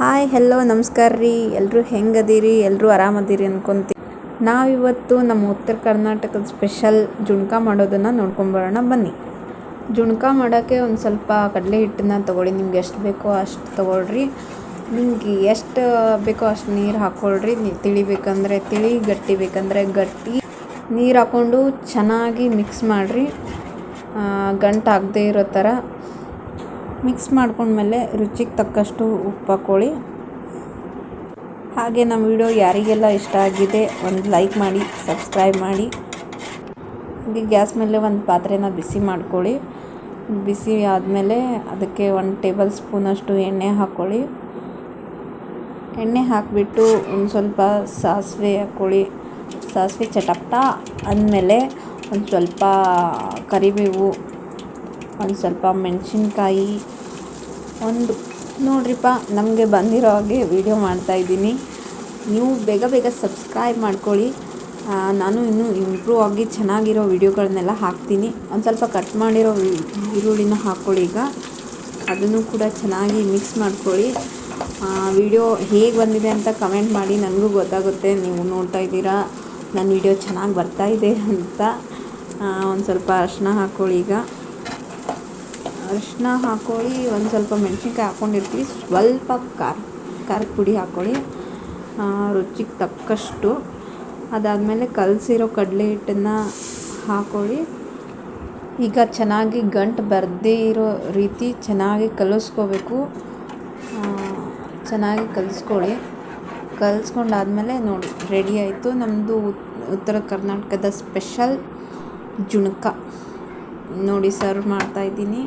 Hi hello ನಮಸ್ಕಾರ ರೀ. ಎಲ್ಲರೂ ಹೆಂಗದೀರಿ? ಎಲ್ಲರೂ ಆರಾಮದಿರಿ ಅನ್ಕೊಂತೀನಿ ನಾವಿವತ್ತು ನಮ್ಮ ಉತ್ತರ ಕರ್ನಾಟಕದ ಸ್ಪೆಷಲ್ ಜುಣ್ಕ ಮಾಡೋದನ್ನು ನೋಡ್ಕೊಂಬರೋಣ ಬನ್ನಿ. ಜುಣ್ಕ ಮಾಡೋಕ್ಕೆ ಒಂದು ಸ್ವಲ್ಪ ಕಡಲೆ ಹಿಟ್ಟನ್ನ ತೊಗೊಳ್ಳಿ. ನಿಮ್ಗೆ ಎಷ್ಟು ಬೇಕೋ ಅಷ್ಟು ತೊಗೊಳ್ರಿ. ನಿಮ್ಗೆ ಎಷ್ಟು ಬೇಕೋ ಅಷ್ಟು ನೀರು ಹಾಕ್ಕೊಳ್ರಿ ತಿಳಿಬೇಕಂದ್ರೆ ತಿಳಿ, ಗಟ್ಟಿ ಬೇಕಂದರೆ ಗಟ್ಟಿ. ನೀರು ಹಾಕ್ಕೊಂಡು ಚೆನ್ನಾಗಿ ಮಿಕ್ಸ್ ಮಾಡಿರಿ. ಗಂಟು ಇರೋ ಥರ ಮಿಕ್ಸ್ ಮಾಡ್ಕೊಂಡ್ಮೇಲೆ ರುಚಿಗೆ ತಕ್ಕಷ್ಟು ಉಪ್ಪು ಹಾಕ್ಕೊಳ್ಳಿ ಹಾಗೆ ನಮ್ಮ ವಿಡಿಯೋ ಯಾರಿಗೆಲ್ಲ ಇಷ್ಟ ಆಗಿದೆ, ಒಂದು ಲೈಕ್ ಮಾಡಿ, ಸಬ್ಸ್ಕ್ರೈಬ್ ಮಾಡಿ. ಹಾಗೆ ಗ್ಯಾಸ್ ಮೇಲೆ ಒಂದು ಪಾತ್ರೆನ ಬಿಸಿ ಮಾಡ್ಕೊಳ್ಳಿ. ಬಿಸಿ ಆದಮೇಲೆ ಅದಕ್ಕೆ ಒಂದು ಟೇಬಲ್ ಸ್ಪೂನಷ್ಟು ಎಣ್ಣೆ ಹಾಕ್ಕೊಳ್ಳಿ ಎಣ್ಣೆ ಹಾಕಿಬಿಟ್ಟು ಒಂದು ಸ್ವಲ್ಪ ಸಾಸಿವೆ ಹಾಕ್ಕೊಳ್ಳಿ ಸಾಸಿವೆ ಚಟಪಟ ಅಂದಮೇಲೆ ಒಂದು ಸ್ವಲ್ಪ ಕರಿಬೇವು ಒಂದು ಸ್ವಲ್ಪ ಮೆಣಸಿನ್ಕಾಯಿ, ಒಂದು ನೋಡ್ರಿಪ್ಪ, ನಮಗೆ ಬಂದಿರೋ ಹಾಗೆ ವಿಡಿಯೋ ಮಾಡ್ತಾಯಿದ್ದೀನಿ ನೀವು ಬೇಗ ಬೇಗ ಸಬ್ಸ್ಕ್ರೈಬ್ ಮಾಡ್ಕೊಳ್ಳಿ. ನಾನು ಇನ್ನೂ ಇಂಪ್ರೂವ್ ಆಗಿ ಚೆನ್ನಾಗಿರೋ ವಿಡಿಯೋಗಳನ್ನೆಲ್ಲ ಹಾಕ್ತೀನಿ. ಒಂದು ಸ್ವಲ್ಪ ಕಟ್ ಮಾಡಿರೋ ಈರುಳ್ಳಿನ ಹಾಕ್ಕೊಳ್ಳಿ ಈಗ. ಅದನ್ನು ಕೂಡ ಚೆನ್ನಾಗಿ ಮಿಕ್ಸ್ ಮಾಡ್ಕೊಳ್ಳಿ. ವಿಡಿಯೋ ಹೇಗೆ ಬಂದಿದೆ ಅಂತ ಕಮೆಂಟ್ ಮಾಡಿ. ನನಗೂ ಗೊತ್ತಾಗುತ್ತೆ. ನೀವು ನೋಡ್ತಾ ಇದ್ದೀರಾ. ನನ್ನ ವಿಡಿಯೋ ಚೆನ್ನಾಗಿ ಬರ್ತಾ ಇದೆ ಅಂತ. ಒಂದು ಸ್ವಲ್ಪ ಅರ್ಶಿನ ಹಾಕ್ಕೊಳ್ಳಿ ಈಗ. ಅರಿಶಿನ ಹಾಕೊಳ್ಳಿ, ಒಂದು ಸ್ವಲ್ಪ ಮೆಣಸಿನ್ಕಾಯಿ ಹಾಕ್ಕೊಂಡಿರ್ತೀವಿ ಸ್ವಲ್ಪ ಖಾರ, ಖಾರದ ಪುಡಿ ಹಾಕ್ಕೊಳ್ಳಿ ರುಚಿಗೆ ತಕ್ಕಷ್ಟು. ಅದಾದಮೇಲೆ ಕಲಸಿರೋ ಕಡಲೆ ಹಿಟ್ಟನ್ನು ಹಾಕ್ಕೊಳ್ಳಿ ಈಗ ಚೆನ್ನಾಗಿ ಗಂಟು ಬರದೇ ಇರೋ ರೀತಿ ಚೆನ್ನಾಗಿ ಕಲಿಸ್ಕೋಬೇಕು. ಚೆನ್ನಾಗಿ ಕಲಿಸ್ಕೊಳ್ಳಿ. ಕಲಿಸ್ಕೊಂಡಾದ್ಮೇಲೆ ನೋಡಿ, ರೆಡಿ ಆಯಿತು. ನಮ್ಮದು ಉತ್ತರ ಕರ್ನಾಟಕದ ಸ್ಪೆಷಲ್ ಜುಣಕ. ನೋಡಿ, ಸರ್ವ್ ಮಾಡ್ತಾಯಿದ್ದೀನಿ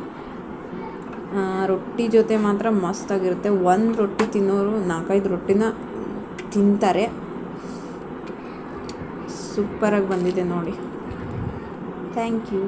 ರೊಟ್ಟಿ ಜೊತೆ ಮಾತ್ರ ಮಸ್ತಾಗಿರುತ್ತೆ. ಒಂದು ರೊಟ್ಟಿ ತಿನ್ನೋರು ನಾಲ್ಕೈದು ರೊಟ್ಟಿನ ತಿಂತಾರೆ. ಸೂಪರಾಗಿ ಬಂದಿದೆ ನೋಡಿ. Thank you